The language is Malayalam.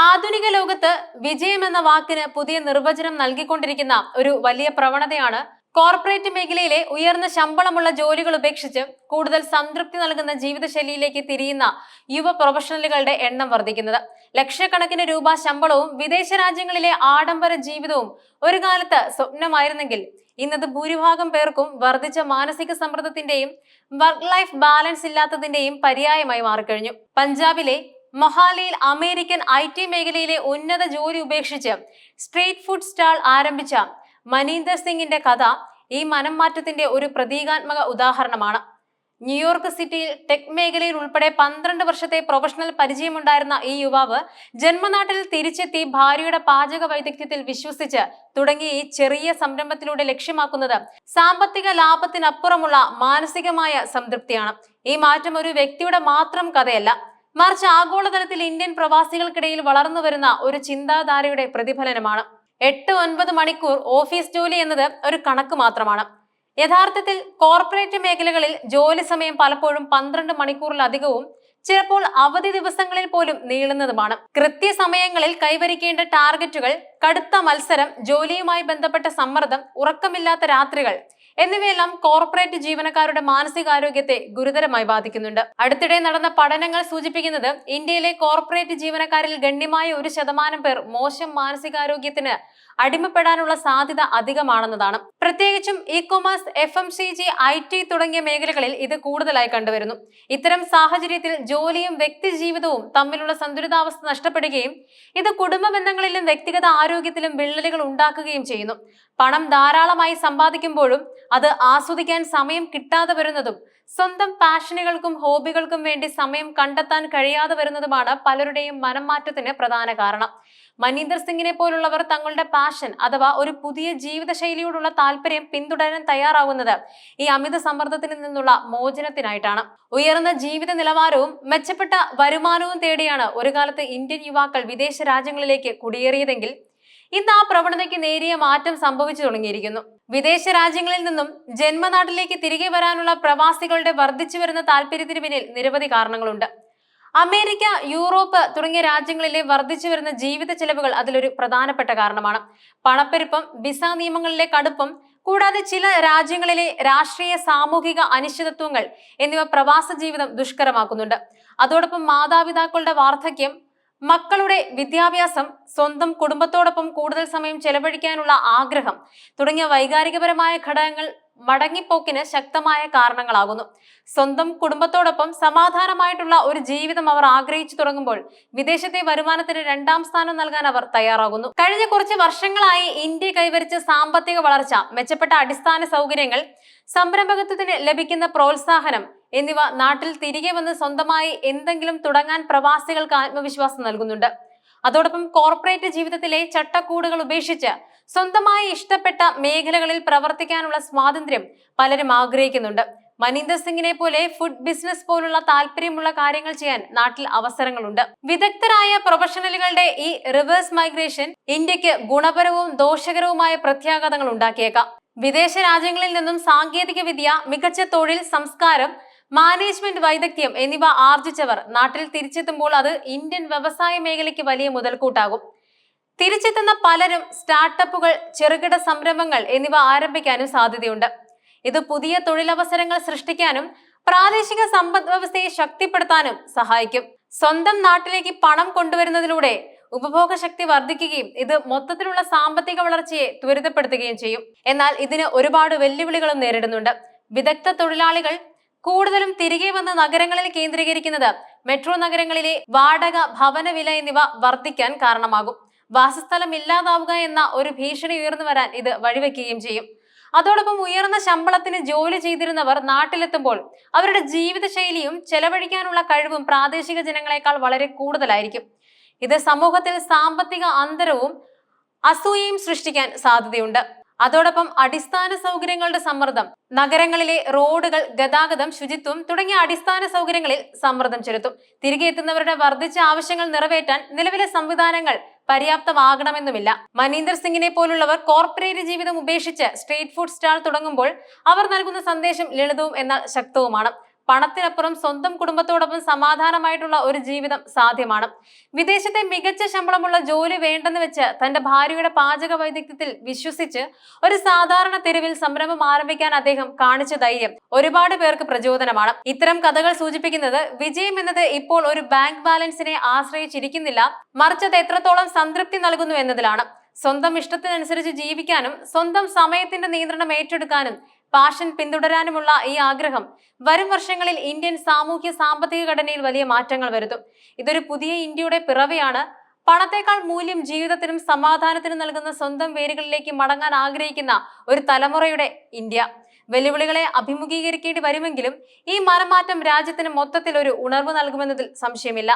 ആധുനിക ലോകത്ത് വിജയം എന്ന വാക്കിന് പുതിയ നിർവചനം നൽകിക്കൊണ്ടിരിക്കുന്ന ഒരു വലിയ പ്രവണതയാണ് കോർപ്പറേറ്റ് മേഖലയിലെ ഉയർന്ന ശമ്പളമുള്ള ജോലികൾ ഉപേക്ഷിച്ച് കൂടുതൽ സംതൃപ്തി നൽകുന്ന ജീവിതശൈലിയിലേക്ക് തിരിയുന്ന യുവ പ്രൊഫഷണലുകളുടെ എണ്ണം വർദ്ധിക്കുന്നത്. ലക്ഷക്കണക്കിന് രൂപ ശമ്പളവും വിദേശ രാജ്യങ്ങളിലെ ആഡംബര ജീവിതവും ഒരു കാലത്ത് സ്വപ്നമായിരുന്നെങ്കിൽ ഇന്നത് ഭൂരിഭാഗം പേർക്കും വർദ്ധിച്ച മാനസിക സമ്മർദ്ദത്തിന്റെയും വർക്ക് ലൈഫ് ബാലൻസ് ഇല്ലാത്തതിന്റെയും പര്യായമായി മാറിക്കഴിഞ്ഞു. പഞ്ചാബിലെ മൊഹാലിയിൽ അമേരിക്കൻ ഐ ടി മേഖലയിലെ ഉന്നത ജോലി ഉപേക്ഷിച്ച് സ്ട്രീറ്റ് ഫുഡ് സ്റ്റാൾ ആരംഭിച്ച മനീന്ദർ സിംഗിന്റെ കഥ ഈ മനം മാറ്റത്തിന്റെ ഒരു പ്രതീകാത്മക ഉദാഹരണമാണ്. ന്യൂയോർക്ക് സിറ്റിയിൽ ടെക് മേഖലയിൽ ഉൾപ്പെടെ പന്ത്രണ്ട് വർഷത്തെ പ്രൊഫഷണൽ പരിചയമുണ്ടായിരുന്ന ഈ യുവാവ് ജന്മനാട്ടിൽ തിരിച്ചെത്തി ഭാര്യയുടെ പാചക വൈദഗ്ധ്യത്തിൽ വിശ്വസിച്ച് തുടങ്ങിയ ഈ ചെറിയ സംരംഭത്തിലൂടെ ലക്ഷ്യമാക്കുന്നത് സാമ്പത്തിക ലാഭത്തിനപ്പുറമുള്ള മാനസികമായ സംതൃപ്തിയാണ്. ഈ മാറ്റം ഒരു വ്യക്തിയുടെ മാത്രം കഥയല്ല മറിച്ച് ആഗോളതലത്തിൽ ഇന്ത്യൻ പ്രവാസികൾക്കിടയിൽ വളർന്നു വരുന്ന ഒരു ചിന്താധാരയുടെ പ്രതിഫലനമാണ്. എട്ട് ഒൻപത് മണിക്കൂർ ഓഫീസ് ജോലി എന്നത് ഒരു കണക്ക് മാത്രമാണ്. യഥാർത്ഥത്തിൽ കോർപ്പറേറ്റ് മേഖലകളിൽ ജോലി സമയം പലപ്പോഴും പന്ത്രണ്ട് മണിക്കൂറിലധികവും ചിലപ്പോൾ അവധി ദിവസങ്ങളിൽ പോലും നീളുന്നതുമാണ്. കൃത്യസമയങ്ങളിൽ കൈവരിക്കേണ്ട ടാർഗറ്റുകൾ കടുത്ത മത്സരം ജോലിയുമായി ബന്ധപ്പെട്ട സമ്മർദ്ദം ഉറക്കമില്ലാത്ത രാത്രികൾ എന്നിവയെല്ലാം കോർപ്പറേറ്റ് ജീവനക്കാരുടെ മാനസികാരോഗ്യത്തെ ഗുരുതരമായി ബാധിക്കുന്നുണ്ട്. അടുത്തിടെ നടന്ന പഠനങ്ങൾ സൂചിപ്പിക്കുന്നത് ഇന്ത്യയിലെ കോർപ്പറേറ്റ് ജീവനക്കാരിൽ ഗണ്യമായ ഒരു ശതമാനം പേർ മോശം മാനസികാരോഗ്യത്തിന് അടിമപ്പെടാനുള്ള സാധ്യത അധികമാണെന്നതാണ്. പ്രത്യേകിച്ചും e commerce F M C G I T തുടങ്ങിയ മേഖലകളിൽ ഇത് കൂടുതലായി കണ്ടുവരുന്നു. ഇത്തരം സാഹചര്യത്തിൽ ജോലിയും വ്യക്തി ജീവിതവും തമ്മിലുള്ള സന്തുലിതാവസ്ഥ നഷ്ടപ്പെടുകയും ഇത് കുടുംബ ബന്ധങ്ങളിലും വ്യക്തിഗത ആരോഗ്യത്തിലും വിള്ളലുകൾ ഉണ്ടാക്കുകയും ചെയ്യുന്നു. പണം ധാരാളമായി സമ്പാദിക്കുമ്പോഴും അത് ആസ്വദിക്കാൻ സമയം കിട്ടാതെ വരുന്നതും സ്വന്തം പാഷനുകൾക്കും ഹോബികൾക്കും വേണ്ടി സമയം കണ്ടെത്താൻ കഴിയാതെ വരുന്നതുമാണ് പലരുടെയും മനംമാറ്റത്തിന് പ്രധാന കാരണം. മനീന്ദർ സിംഗിനെ പോലുള്ളവർ തങ്ങളുടെ പാഷൻ അഥവാ ഒരു പുതിയ ജീവിതശൈലിയോടുള്ള താല്പര്യം പിന്തുടരാൻ തയ്യാറാവുന്നത് ഈ അമിത സമ്മർദ്ദത്തിൽ നിന്നുള്ള മോചനത്തിനായിട്ടാണ്. ഉയർന്ന ജീവിത നിലവാരവും മെച്ചപ്പെട്ട വരുമാനവും തേടിയാണ് ഒരു കാലത്ത് ഇന്ത്യൻ യുവാക്കൾ വിദേശ രാജ്യങ്ങളിലേക്ക് കുടിയേറിയതെങ്കിൽ ഇന്ന് ആ പ്രവണതയ്ക്ക് നേരിയ മാറ്റം സംഭവിച്ചു തുടങ്ങിയിരിക്കുന്നു. വിദേശ രാജ്യങ്ങളിൽ നിന്നും ജന്മനാട്ടിലേക്ക് തിരികെ വരാനുള്ള പ്രവാസികളുടെ വർദ്ധിച്ചു വരുന്ന താല്പര്യത്തിന് പിന്നിൽ നിരവധി കാരണങ്ങളുണ്ട്. അമേരിക്ക യൂറോപ്പ് തുടങ്ങിയ രാജ്യങ്ങളിലെ വർദ്ധിച്ചു വരുന്ന ജീവിത ചെലവുകൾ അതിലൊരു പ്രധാനപ്പെട്ട കാരണമാണ്. പണപ്പെരുപ്പം വിസ നിയമങ്ങളിലെ കടുപ്പം കൂടാതെ ചില രാജ്യങ്ങളിലെ രാഷ്ട്രീയ സാമൂഹിക അനിശ്ചിതത്വങ്ങൾ എന്നിവ പ്രവാസ ജീവിതം ദുഷ്കരമാക്കുന്നുണ്ട്. അതോടൊപ്പം മാതാപിതാക്കളുടെ വാർദ്ധക്യം മക്കളുടെ വിദ്യാഭ്യാസം സ്വന്തം കുടുംബത്തോടൊപ്പം കൂടുതൽ സമയം ചെലവഴിക്കാനുള്ള ആഗ്രഹം തുടങ്ങിയ വൈകാരികപരമായ ഘടകങ്ങൾ മടങ്ങിപ്പോക്കിന് ശക്തമായ കാരണങ്ങളാകുന്നു. സ്വന്തം കുടുംബത്തോടൊപ്പം സമാധാനമായിട്ടുള്ള ഒരു ജീവിതം അവർ ആഗ്രഹിച്ചു തുടങ്ങുമ്പോൾ വിദേശത്തെ വരുമാനത്തിന് രണ്ടാം സ്ഥാനം നൽകാൻ അവർ തയ്യാറാകുന്നു. കഴിഞ്ഞ കുറച്ച് വർഷങ്ങളായി ഇന്ത്യ കൈവരിച്ച സാമ്പത്തിക വളർച്ച മെച്ചപ്പെട്ട അടിസ്ഥാന സൗകര്യങ്ങൾ സംരംഭകത്വത്തിന് ലഭിക്കുന്ന പ്രോത്സാഹനം എന്നിവ നാട്ടിൽ തിരികെ വന്ന് സ്വന്തമായി എന്തെങ്കിലും തുടങ്ങാൻ പ്രവാസികൾക്ക് ആത്മവിശ്വാസം നൽകുന്നുണ്ട്. അതോടൊപ്പം കോർപ്പറേറ്റ് ജീവിതത്തിലെ ചട്ടക്കൂടുകൾ ഉപേക്ഷിച്ച് സ്വന്തമായി ഇഷ്ടപ്പെട്ട മേഖലകളിൽ പ്രവർത്തിക്കാനുള്ള സ്വാതന്ത്ര്യം പലരും ആഗ്രഹിക്കുന്നുണ്ട്. മനീന്ദർ സിംഗിനെ പോലെ ഫുഡ് ബിസിനസ് പോലുള്ള താല്പര്യമുള്ള കാര്യങ്ങൾ ചെയ്യാൻ നാട്ടിൽ അവസരങ്ങളുണ്ട്. വിദഗ്ധരായ പ്രൊഫഷണലുകളുടെ ഈ റിവേഴ്സ് മൈഗ്രേഷൻ ഇന്ത്യയ്ക്ക് ഗുണപരവും ദോഷകരവുമായ പ്രത്യാഘാതങ്ങൾ ഉണ്ടാക്കിയേക്കാം. വിദേശ രാജ്യങ്ങളിൽ നിന്നും സാങ്കേതിക വിദ്യ മികച്ച തൊഴിൽ സംസ്കാരം മാനേജ്മെന്റ് വൈദഗ്ധ്യം എന്നിവ ആർജിച്ചവർ നാട്ടിൽ തിരിച്ചെത്തുമ്പോൾ അത് ഇന്ത്യൻ വ്യവസായ മേഖലയ്ക്ക് വലിയ മുതൽക്കൂട്ടാകും. തിരിച്ചെത്തുന്ന പലരും സ്റ്റാർട്ടപ്പുകൾ ചെറുകിട സംരംഭങ്ങൾ എന്നിവ ആരംഭിക്കാനും സാധ്യതയുണ്ട്. ഇത് പുതിയ തൊഴിലവസരങ്ങൾ സൃഷ്ടിക്കാനും പ്രാദേശിക സമ്പദ് വ്യവസ്ഥയെ ശക്തിപ്പെടുത്താനും സഹായിക്കും. സ്വന്തം നാട്ടിലേക്ക് പണം കൊണ്ടുവരുന്നതിലൂടെ ഉപഭോഗ ശക്തി വർദ്ധിക്കുകയും ഇത് മൊത്തത്തിലുള്ള സാമ്പത്തിക വളർച്ചയെ ത്വരിതപ്പെടുത്തുകയും ചെയ്യും. എന്നാൽ ഇതിന് ഒരുപാട് വെല്ലുവിളികളും നേരിടുന്നുണ്ട്. വിദഗ്ധ തൊഴിലാളികൾ കൂടുതലും തിരികെ വന്ന നഗരങ്ങളിൽ കേന്ദ്രീകരിക്കുന്നത് മെട്രോ നഗരങ്ങളിലെ വാടക ഭവന വില എന്നിവ വർദ്ധിക്കാൻ കാരണമാകും. വാസസ്ഥലം ഇല്ലാതാവുക എന്ന ഒരു ഭീഷണി ഉയർന്നു വരാൻ ഇത് വഴിവെക്കുകയും ചെയ്യും. അതോടൊപ്പം ഉയർന്ന ശമ്പളത്തിന് ജോലി ചെയ്തിരുന്നവർ നാട്ടിലെത്തുമ്പോൾ അവരുടെ ജീവിതശൈലിയും ചെലവഴിക്കാനുള്ള കഴിവും പ്രാദേശിക ജനങ്ങളെക്കാൾ വളരെ കൂടുതലായിരിക്കും. ഇത് സമൂഹത്തിൽ സാമ്പത്തിക അന്തരവും അസൂയയും സൃഷ്ടിക്കാൻ സാധ്യതയുണ്ട്. അതോടൊപ്പം അടിസ്ഥാന സൗകര്യങ്ങളുടെ സമ്മർദ്ദം നഗരങ്ങളിലെ റോഡുകൾ ഗതാഗതം ശുചിത്വം തുടങ്ങിയ അടിസ്ഥാന സൗകര്യങ്ങളിൽ സമ്മർദ്ദം ചെലുത്തും. തിരികെ എത്തുന്നവരുടെ വർദ്ധിച്ച ആവശ്യങ്ങൾ നിറവേറ്റാൻ നിലവിലെ സംവിധാനങ്ങൾ പര്യാപ്തമാകണമെന്നുമില്ല. മനീന്ദർ സിംഗിനെ പോലുള്ളവർ കോർപ്പറേറ്റ് ജീവിതം ഉപേക്ഷിച്ച് സ്ട്രീറ്റ് ഫുഡ് സ്റ്റാൾ തുടങ്ങുമ്പോൾ അവർ നൽകുന്ന സന്ദേശം ലളിതവും എന്നാൽ ശക്തവുമാണ്. പണത്തിനപ്പുറം സ്വന്തം കുടുംബത്തോടൊപ്പം സമാധാനമായിട്ടുള്ള ഒരു ജീവിതം സാധ്യമാണ്. വിദേശത്തെ മികച്ച ശമ്പളമുള്ള ജോലി വേണ്ടെന്ന് വെച്ച് തന്റെ ഭാര്യയുടെ പാചക വൈദഗ്ധ്യത്തിൽ വിശ്വസിച്ച് ഒരു സാധാരണ തെരുവിൽ സംരംഭം ആരംഭിക്കാൻ അദ്ദേഹം കാണിച്ച ധൈര്യം ഒരുപാട് പേർക്ക് പ്രചോദനമാണ്. ഇത്തരം കഥകൾ സൂചിപ്പിക്കുന്നത് വിജയം എന്നത് ഇപ്പോൾ ഒരു ബാങ്ക് ബാലൻസിനെ ആശ്രയിച്ചിരിക്കുന്നില്ല. മറിച്ച് അത് എത്രത്തോളം സംതൃപ്തി നൽകുന്നു എന്നതിലാണ്. സ്വന്തം ഇഷ്ടത്തിനനുസരിച്ച് ജീവിക്കാനും സ്വന്തം സമയത്തിന്റെ നിയന്ത്രണം ഏറ്റെടുക്കാനും പാഷൻ പിന്തുടരാനുമുള്ള ഈ ആഗ്രഹം വരും വർഷങ്ങളിൽ ഇന്ത്യൻ സാമൂഹ്യ സാമ്പത്തിക ഘടനയിൽ വലിയ മാറ്റങ്ങൾ വരുത്തും. ഇതൊരു പുതിയ ഇന്ത്യയുടെ പിറവിയാണ്. പണത്തേക്കാൾ മൂല്യം ജീവിതത്തിനും സമാധാനത്തിനും നൽകുന്ന സ്വന്തം വേരുകളിലേക്ക് മടങ്ങാൻ ആഗ്രഹിക്കുന്ന ഒരു തലമുറയുടെ ഇന്ത്യ. വെല്ലുവിളികളെ അഭിമുഖീകരിക്കേണ്ടി വരുമെങ്കിലും ഈ മരമാറ്റം രാജ്യത്തിന് മൊത്തത്തിൽ ഒരു ഉണർവ് നൽകുമെന്നതിൽ സംശയമില്ല.